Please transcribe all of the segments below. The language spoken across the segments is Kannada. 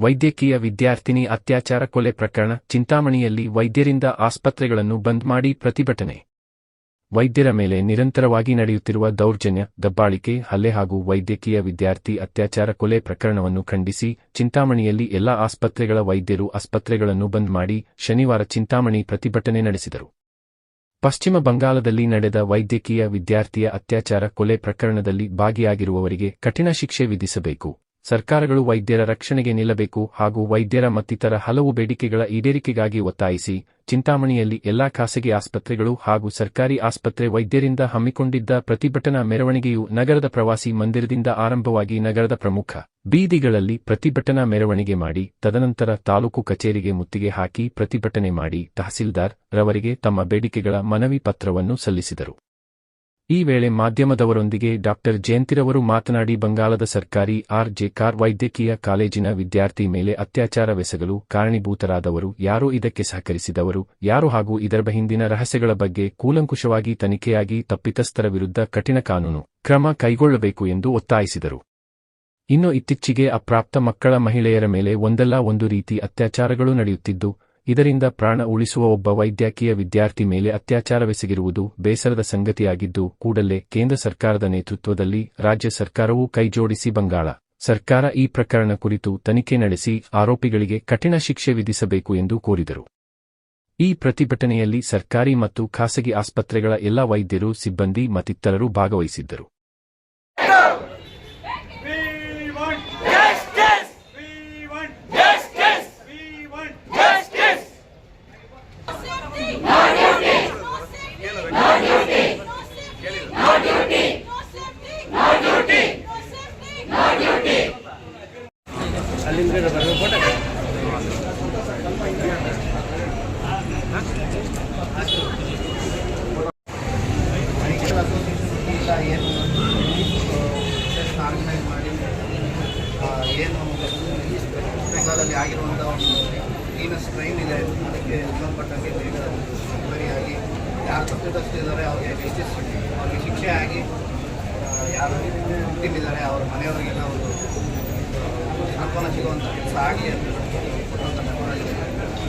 ವೈದ್ಯಕೀಯ ವಿದ್ಯಾರ್ಥಿನಿ ಅತ್ಯಾಚಾರ ಕೊಲೆ ಪ್ರಕರಣ ಚಿಂತಾಮಣಿಯಲ್ಲಿ ವೈದ್ಯರಿಂದ ಆಸ್ಪತ್ರೆಗಳನ್ನು ಬಂದ್ ಮಾಡಿ ಪ್ರತಿಭಟನೆ. ವೈದ್ಯರ ಮೇಲೆ ನಿರಂತರವಾಗಿ ನಡೆಯುತ್ತಿರುವ ದೌರ್ಜನ್ಯ, ದಬ್ಬಾಳಿಕೆ, ಹಲ್ಲೆ ಹಾಗೂ ವೈದ್ಯಕೀಯ ವಿದ್ಯಾರ್ಥಿ ಅತ್ಯಾಚಾರ ಕೊಲೆ ಪ್ರಕರಣವನ್ನು ಖಂಡಿಸಿ ಚಿಂತಾಮಣಿಯಲ್ಲಿ ಎಲ್ಲಾ ಆಸ್ಪತ್ರೆಗಳ ವೈದ್ಯರು ಆಸ್ಪತ್ರೆಗಳನ್ನು ಬಂದ್ ಮಾಡಿ ಶನಿವಾರ ಚಿಂತಾಮಣಿ ಪ್ರತಿಭಟನೆ ನಡೆಸಿದರು. ಪಶ್ಚಿಮ ಬಂಗಾಳದಲ್ಲಿ ನಡೆದ ವೈದ್ಯಕೀಯ ವಿದ್ಯಾರ್ಥಿಯ ಅತ್ಯಾಚಾರ ಕೊಲೆ ಪ್ರಕರಣದಲ್ಲಿ ಭಾಗಿಯಾಗಿರುವವರಿಗೆ ಕಠಿಣ ಶಿಕ್ಷೆ ವಿಧಿಸಬೇಕು. ಸರ್ಕಾರಗಳು ವೈದ್ಯರ ರಕ್ಷಣೆಗೆ ನಿಲ್ಲಬೇಕು ಹಾಗೂ ವೈದ್ಯರ ಮತ್ತಿತರ ಹಲವು ಬೇಡಿಕೆಗಳ ಈಡೇರಿಕೆಗಾಗಿ ಒತ್ತಾಯಿಸಿ, ಚಿಂತಾಮಣಿಯಲ್ಲಿ ಎಲ್ಲಾ ಖಾಸಗಿ ಆಸ್ಪತ್ರೆಗಳು ಹಾಗೂ ಸರ್ಕಾರಿ ಆಸ್ಪತ್ರೆ ವೈದ್ಯರಿಂದ ಹಮ್ಮಿಕೊಂಡಿದ್ದ ಪ್ರತಿಭಟನಾ ಮೆರವಣಿಗೆಯು ನಗರದ ಪ್ರವಾಸಿ ಮಂದಿರದಿಂದ ಆರಂಭವಾಗಿ ನಗರದ ಪ್ರಮುಖ ಬೀದಿಗಳಲ್ಲಿ ಪ್ರತಿಭಟನಾ ಮೆರವಣಿಗೆ ಮಾಡಿ, ತದನಂತರ ತಾಲೂಕು ಕಚೇರಿಗೆ ಮುತ್ತಿಗೆ ಹಾಕಿ ಪ್ರತಿಭಟನೆ ಮಾಡಿ ತಹಸೀಲ್ದಾರ್ ರವರಿಗೆ ತಮ್ಮ ಬೇಡಿಕೆಗಳ ಮನವಿ ಪತ್ರವನ್ನು ಸಲ್ಲಿಸಿದರು. ಈ ವೇಳೆ ಮಾಧ್ಯಮದವರೊಂದಿಗೆ ಡಾಕ್ಟರ್ ಜಯಂತಿರವರು ಮಾತನಾಡಿ, ಬಂಗಾಳದ ಸರ್ಕಾರಿ ಆರ್ ಜೆ ಕಾರ್ ವೈದ್ಯಕೀಯ ಕಾಲೇಜಿನ ವಿದ್ಯಾರ್ಥಿ ಮೇಲೆ ಅತ್ಯಾಚಾರವೆಸಗಲು ಕಾರಣೀಭೂತರಾದವರು ಯಾರು, ಇದಕ್ಕೆ ಸಹಕರಿಸಿದವರು ಯಾರು ಹಾಗೂ ಇದರ ಹಿಂದಿನ ರಹಸ್ಯಗಳ ಬಗ್ಗೆ ಕೂಲಂಕುಷವಾಗಿ ತನಿಖೆಯಾಗಿ ತಪ್ಪಿತಸ್ಥರ ವಿರುದ್ಧ ಕಠಿಣ ಕಾನೂನು ಕ್ರಮ ಕೈಗೊಳ್ಳಬೇಕು ಎಂದು ಒತ್ತಾಯಿಸಿದರು. ಇನ್ನು ಇತ್ತೀಚೆಗೆ ಅಪ್ರಾಪ್ತ ಮಕ್ಕಳ ಮಹಿಳೆಯರ ಮೇಲೆ ಒಂದಲ್ಲ ಒಂದು ರೀತಿ ಅತ್ಯಾಚಾರಗಳು ನಡೆಯುತ್ತಿದ್ದು ಇದರಿಂದ ಪ್ರಾಣ ಉಳಿಸುವ ಒಬ್ಬ ವೈದ್ಯಕೀಯ ವಿದ್ಯಾರ್ಥಿ ಮೇಲೆ ಅತ್ಯಾಚಾರವೆಸಗಿರುವುದು ಬೇಸರದ ಸಂಗತಿಯಾಗಿದ್ದು, ಕೂಡಲೇ ಕೇಂದ್ರ ಸರ್ಕಾರದ ನೇತೃತ್ವದಲ್ಲಿ ರಾಜ್ಯ ಸರ್ಕಾರವೂ ಕೈಜೋಡಿಸಿ ಬಂಗಾಳ. ಸರ್ಕಾರ ಈ ಪ್ರಕರಣ ಕುರಿತು ತನಿಖೆ ನಡೆಸಿ ಆರೋಪಿಗಳಿಗೆ ಕಠಿಣ ಶಿಕ್ಷೆ ವಿಧಿಸಬೇಕು ಎಂದು ಕೋರಿದರು. ಈ ಪ್ರತಿಭಟನೆಯಲ್ಲಿ ಸರ್ಕಾರಿ ಮತ್ತು ಖಾಸಗಿ ಆಸ್ಪತ್ರೆಗಳ ಎಲ್ಲಾ ವೈದ್ಯರು, ಸಿಬ್ಬಂದಿ ಮತ್ತಿತರರು ಭಾಗವಹಿಸಿದ್ದರು. ಯಾರು ತಪ್ಪಿತಸ್ಥರಿದ್ದಾರೆ ಅವ್ರಿಗೆ ಜಸ್ಟಿಸ್ ಅವ್ರಿಗೆ ಶಿಕ್ಷೆ ಆಗಿ ಯಾರು victim ಅವ್ರ ಮನೆಯವರಿಗೆಲ್ಲ ಒಂದು ಸಾಂತ್ವನ ಸಿಗುವಂಥ ಕೆಲಸ ಆಗಲಿ ಅಂತ ಕೊಡುವಂಥ ಮೆಮೊರಾಗಿದೆ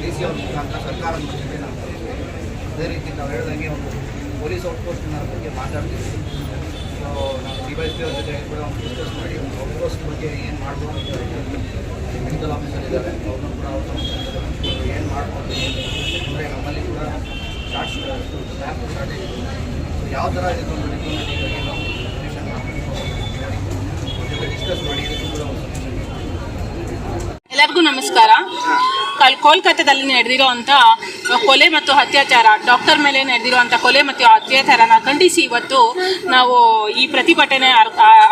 ಡಿ ಸಿ ಅವ್ರ ಮುಖಾಂತರ ಸರ್ಕಾರದ ಅದೇ ರೀತಿ ನಾವು ಹೇಳ್ದಂಗೆ ಒಂದು ಪೊಲೀಸ್ ಔಟ್ಪೋಸ್ಟ್ನ ಬಗ್ಗೆ ಮಾತಾಡ್ತೀವಿ. ಸೊ ನಾವು ಡಿ ವೈ ಪಿ ಅವ್ರ ಜೊತೆ ಕೂಡ ಒಂದು ಡಿಸ್ಕಸ್ ಮಾಡಿ, ಒಂದು ಔಟ್ಪೋಸ್ಟ್ ಬಗ್ಗೆ ಏನು ಮಾಡ್ಬೋದು ಮೆಡಿಕಲ್ ಆಫೀಸರ್ ಇದ್ದಾರೆ, ಅವ್ರನ್ನೂ ಕೂಡ ಅವ್ರು ಏನು ಮಾಡ್ಬೋದು ಅಂದರೆ ನಮ್ಮಲ್ಲಿ ಕೂಡ ಸ್ಟಾರ್ಟ್ ಸ್ಟಾಫ್ ಶಾರ್ಟೇಜ್ ಸೊ ಯಾವ ಥರ ಇದೊಂದು ಡಿಪ್ಲೊಮೆಟಿಕ್ ಆಗಿ ನಾವು ಸೊಲ್ಯೂಷನ್ ಮಾಡಬೇಕು ಅವ್ರ ಜೊತೆ ಡಿಸ್ಕಸ್ ಮಾಡಿ ಇದಕ್ಕೂ ಕೂಡ ಒಂದು ಸೊಲ್ಯೂಷನ್ ಎಲ್ಲರಿಗೂ ನಮಸ್ಕಾರ. ಕಲ್, ಕೋಲ್ಕತ್ತಾದಲ್ಲಿ ನಡೆದಿರುವಂಥ ಕೊಲೆ ಮತ್ತು ಅತ್ಯಾಚಾರ, ಡಾಕ್ಟರ್ ಮೇಲೆ ನಡೆದಿರುವಂಥ ಕೊಲೆ ಮತ್ತು ಅತ್ಯಾಚಾರನ ಖಂಡಿಸಿ ಇವತ್ತು ನಾವು ಈ ಪ್ರತಿಭಟನೆ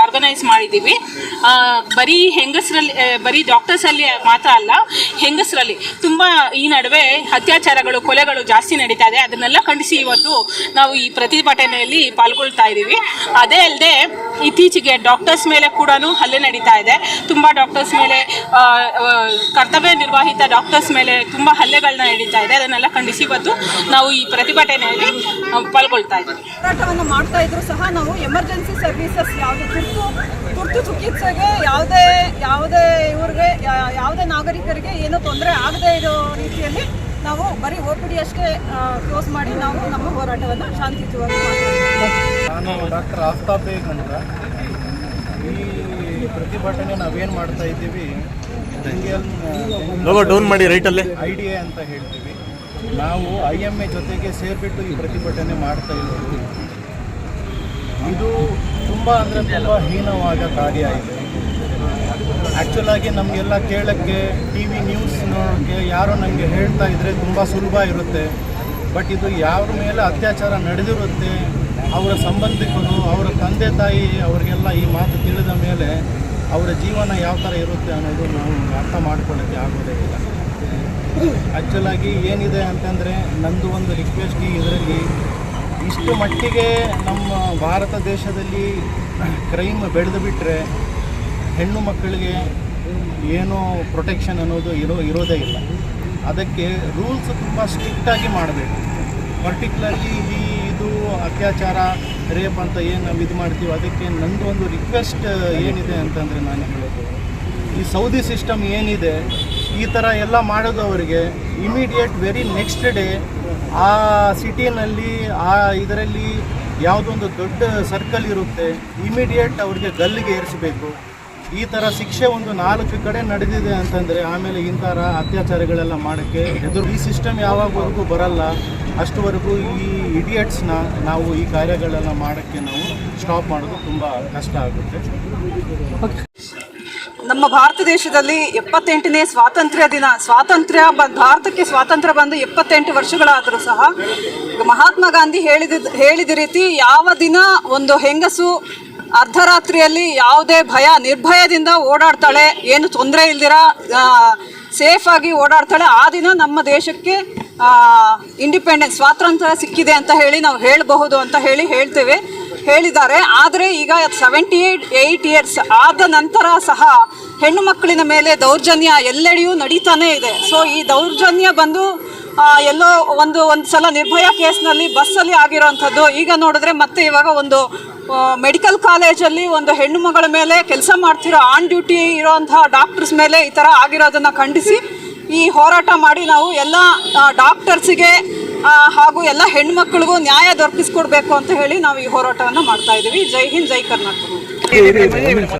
ಆರ್ಗನೈಸ್ ಮಾಡಿದ್ದೀವಿ. ಬರೀ ಹೆಂಗಸರಲ್ಲಿ ಬರೀ ಡಾಕ್ಟರ್ಸಲ್ಲಿ ಮಾತ್ರ ಅಲ್ಲ, ಹೆಂಗಸರಲ್ಲಿ ತುಂಬ ಈ ನಡುವೆ ಅತ್ಯಾಚಾರಗಳು, ಕೊಲೆಗಳು ಜಾಸ್ತಿ ನಡೀತಾ ಇದೆ. ಅದನ್ನೆಲ್ಲ ಖಂಡಿಸಿ ಇವತ್ತು ನಾವು ಈ ಪ್ರತಿಭಟನೆಯಲ್ಲಿ ಪಾಲ್ಗೊಳ್ತಾ ಇದ್ದೀವಿ. ಅದೇ ಅಲ್ಲದೆ ಇತ್ತೀಚೆಗೆ ಡಾಕ್ಟರ್ಸ್ ಮೇಲೆ ಕೂಡ ಹಲ್ಲೆ ನಡೀತಾ ಇದೆ. ತುಂಬ ಡಾಕ್ಟರ್ಸ್ ಮೇಲೆ ಕರ್ತವ್ಯ ನಿರ್ವಾಹಿತ ಡಾಕ್ಟರ್ಸ್ ಮೇಲೆ ತುಂಬ ಹಲ್ಲೆಗಳನ್ನ ನಡೀತಾ ಇದೆ. ಅದನ್ನೆಲ್ಲ ಖಂಡಿಸಿ ಇವತ್ತು ನಾವು ಈ ಪ್ರತಿಭಟನೆಯಲ್ಲಿ ಪಾಲ್ಗೊಳ್ತಾ ಇದ್ದೀವಿ. ಹೋರಾಟವನ್ನು ಮಾಡ್ತಾ ಇದ್ರು ಸಹ ನಾವು ಎಮರ್ಜೆನ್ಸಿ ಸರ್ವಿಸಸ್ ಯಾವುದೇ ತುರ್ತು ತುರ್ತು ಚಿಕಿತ್ಸೆಗೆ ಯಾವುದೇ ಯಾವುದೇ ಇವ್ರಿಗೆ ಯಾವುದೇ ನಾಗರಿಕರಿಗೆ ಏನೂ ತೊಂದರೆ ಆಗದೇ ಇರೋ ರೀತಿಯಲ್ಲಿ ನಾವು ಬರೀ ಓ ಪಿ ಡಿ ಅಷ್ಟೇ ಕ್ಲೋಸ್ ಮಾಡಿ ನಾವು ನಮ್ಮ ಹೋರಾಟವನ್ನು ಶಾಂತಿಯುತವಾಗಿ ಮಾಡ್ತೀವಿ ನಾನು ಡಾಕ್ಟರ್ ಆಫ್ತಾಬ್ ಬೇಗ್ ಅಂತ ಈ ಪ್ರತಿಭಟನೆ ನಾವೇನು ಮಾಡ್ತಾ ಇದ್ದೀವಿ ಲೋಗೋ ಡೌನ್ ಮಾಡಿ ರೈಟಲ್ಲಿ ಐ ಡಿ ಎ ಅಂತ ಹೇಳ್ತೀವಿ. ನಾವು ಐ ಎಂ ಎ ಜೊತೆಗೆ ಸೇರಿಬಿಟ್ಟು ಈ ಪ್ರತಿಭಟನೆ ಮಾಡ್ತಾ ಇದ್ದೀವಿ. ಇದು ತುಂಬ ಅಂದರೆ ತುಂಬ ಹೀನವಾದ ಕಾರ್ಯ ಇದೆ ಆ್ಯಕ್ಚುಲ್ ಆಗಿ ನಮಗೆಲ್ಲ ಕೇಳೋಕ್ಕೆ ಟಿ ವಿ ನ್ಯೂಸ್ ನೋಡೋಕ್ಕೆ ಯಾರೋ ನನಗೆ ಹೇಳ್ತಾ ಇದ್ದರೆ ತುಂಬ ಸುಲಭ ಇರುತ್ತೆ. ಬಟ್ ಇದು ಯಾರ ಮೇಲೆ ಅತ್ಯಾಚಾರ ನಡೆದಿರುತ್ತೆ ಅವರ ಸಂಬಂಧಿಕರು, ಅವರ ತಂದೆ ತಾಯಿ ಅವರಿಗೆಲ್ಲ ಈ ಮಾತು ತಿಳಿದ ಮೇಲೆ ಅವರ ಜೀವನ ಯಾವ ಥರ ಇರುತ್ತೆ ಅನ್ನೋದು ನಾವು ಅರ್ಥ ಮಾಡ್ಕೊಳ್ಳೋಕ್ಕೆ ಆಗೋದೇ ಇಲ್ಲ. ಆ್ಯಕ್ಚುಲಾಗಿ ಏನಿದೆ ಅಂತಂದರೆ ನಂದು ಒಂದು ರಿಕ್ವೆಸ್ಟ್ ಇದರಲ್ಲಿ ಇಷ್ಟು ಮಟ್ಟಿಗೆ ನಮ್ಮ ಭಾರತ ದೇಶದಲ್ಲಿ ಕ್ರೈಮ್ ಬೆಳೆದು ಬಿಟ್ಟರೆ ಹೆಣ್ಣು ಮಕ್ಕಳಿಗೆ ಏನೋ ಪ್ರೊಟೆಕ್ಷನ್ ಅನ್ನೋದು ಇರೋ, ಇರೋದೇ ಇಲ್ಲ. ಅದಕ್ಕೆ ರೂಲ್ಸ್ ತುಂಬ ಸ್ಟ್ರಿಕ್ಟಾಗಿ ಮಾಡಬೇಕು. ಪರ್ಟಿಕ್ಯುಲರ್ಲಿ ಈ ಇದು ಅತ್ಯಾಚಾರ, ರೇಪ್ ಅಂತ ಏನು ನಾವು ಇದು ಮಾಡ್ತೀವಿ ಅದಕ್ಕೆ ನಂದು ಒಂದು ರಿಕ್ವೆಸ್ಟ್ ಏನಿದೆ ಅಂತಂದರೆ ನಾನು ಹೇಳೋದು ಈ ಸೌದಿ ಸಿಸ್ಟಮ್ ಏನಿದೆ, ಈ ಥರ ಎಲ್ಲ ಮಾಡೋದು ಅವರಿಗೆ ಇಮಿಡಿಯೇಟ್ ವೆರಿ ನೆಕ್ಸ್ಟ್ ಡೇ ಆ ಸಿಟಿನಲ್ಲಿ ಆ ಇದರಲ್ಲಿ ಯಾವುದೊಂದು ದೊಡ್ಡ ಸರ್ಕಲ್ ಇರುತ್ತೆ ಇಮಿಡಿಯೇಟ್ ಅವ್ರಿಗೆ ಗಲ್ಲಿಗೆ ಏರಿಸಬೇಕು. ಈ ಥರ ಶಿಕ್ಷೆ ಒಂದು ನಾಲ್ಕು ಕಡೆ ನಡೆದಿದೆ ಅಂತಂದರೆ ಆಮೇಲೆ ಇಂಥರ ಅತ್ಯಾಚಾರಗಳೆಲ್ಲ ಮಾಡೋಕ್ಕೆ ಎದುರು ಈ ಸಿಸ್ಟಮ್ ಯಾವಾಗವರೆಗೂ ಬರಲ್ಲ. ಅಷ್ಟುವರೆಗೂ ಈ ಇಡಿಯಟ್ಸ್ನ ನಾವು ಈ ಕಾರ್ಯಗಳೆಲ್ಲ ಮಾಡೋಕ್ಕೆ ನಾವು ಸ್ಟಾಪ್ ಮಾಡೋದು ತುಂಬ ಕಷ್ಟ ಆಗುತ್ತೆ. ನಮ್ಮ ಭಾರತ ದೇಶದಲ್ಲಿ ಎಪ್ಪತ್ತೆಂಟನೇ ಸ್ವಾತಂತ್ರ್ಯ ದಿನ. ಸ್ವಾತಂತ್ರ್ಯ ಬ- ಭಾರತಕ್ಕೆ ಸ್ವಾತಂತ್ರ್ಯ ಬಂದು ಎಪ್ಪತ್ತೆಂಟು ವರ್ಷಗಳಾದರೂ ಸಹ ಮಹಾತ್ಮ ಗಾಂಧಿ ಹೇಳಿದ ಹೇಳಿದ ರೀತಿ ಯಾವ ದಿನ ಒಂದು ಹೆಂಗಸು ಅರ್ಧರಾತ್ರಿಯಲ್ಲಿ ಯಾವುದೇ ಭಯ, ನಿರ್ಭಯದಿಂದ ಓಡಾಡ್ತಾಳೆ. ಏನು ತೊಂದರೆ ಇಲ್ದಿರ? ಸೇಫಾಗಿ ಓಡಾಡ್ತಾಳೆ. ಆ ದಿನ ನಮ್ಮ ದೇಶಕ್ಕೆ ಇಂಡಿಪೆಂಡೆನ್ಸ್ ಸ್ವಾತಂತ್ರ್ಯ ಸಿಕ್ಕಿದೆ ಅಂತ ಹೇಳಿ ನಾವು ಹೇಳಬಹುದು ಅಂತ ಹೇಳಿ ಹೇಳ್ತೇವೆ, ಹೇಳಿದ್ದಾರೆ. ಆದರೆ ಈಗ ಸೆವೆಂಟಿ ಏಟ್ ಏಯ್ಟ್ ಇಯರ್ಸ್ ಆದ ನಂತರ ಸಹ ಹೆಣ್ಣು ಮಕ್ಕಳಿನ ಮೇಲೆ ದೌರ್ಜನ್ಯ ಎಲ್ಲೆಡೆಯೂ ನಡೀತಾನೇ ಇದೆ. ಸೊ ಈ ದೌರ್ಜನ್ಯ ಬಂದು ಎಲ್ಲೋ ಒಂದು ಒಂದು ಸಲ ನಿರ್ಭಯ ಕೇಸ್ನಲ್ಲಿ ಬಸ್ಸಲ್ಲಿ ಆಗಿರೋವಂಥದ್ದು ಈಗ ನೋಡಿದ್ರೆ ಮತ್ತೆ ಇವಾಗ ಒಂದು ಮೆಡಿಕಲ್ ಕಾಲೇಜಲ್ಲಿ ಒಂದು ಹೆಣ್ಣು ಮಗಳ ಮೇಲೆ ಕೆಲಸ ಮಾಡ್ತಿರೋ ಆನ್ ಡ್ಯೂಟಿ ಇರೋಂತಹ ಡಾಕ್ಟರ್ಸ್ ಮೇಲೆ ಈ ಥರ ಆಗಿರೋದನ್ನು ಖಂಡಿಸಿ ಈ ಹೋರಾಟ ಮಾಡಿ ನಾವು ಎಲ್ಲ ಡಾಕ್ಟರ್ಸಿಗೆ ಹಾಗೂ ಎಲ್ಲ ಹೆಣ್ಮಕ್ಳಿಗೂ ನ್ಯಾಯ ದೊರಕಿಸ್ಕೊಡ್ಬೇಕು ಅಂತ ಹೇಳಿ ನಾವು ಈ ಹೋರಾಟವನ್ನು ಮಾಡ್ತಾ ಇದ್ದೀವಿ. ಜೈ ಹಿಂದ್, ಜೈ ಕರ್ನಾಟಕ.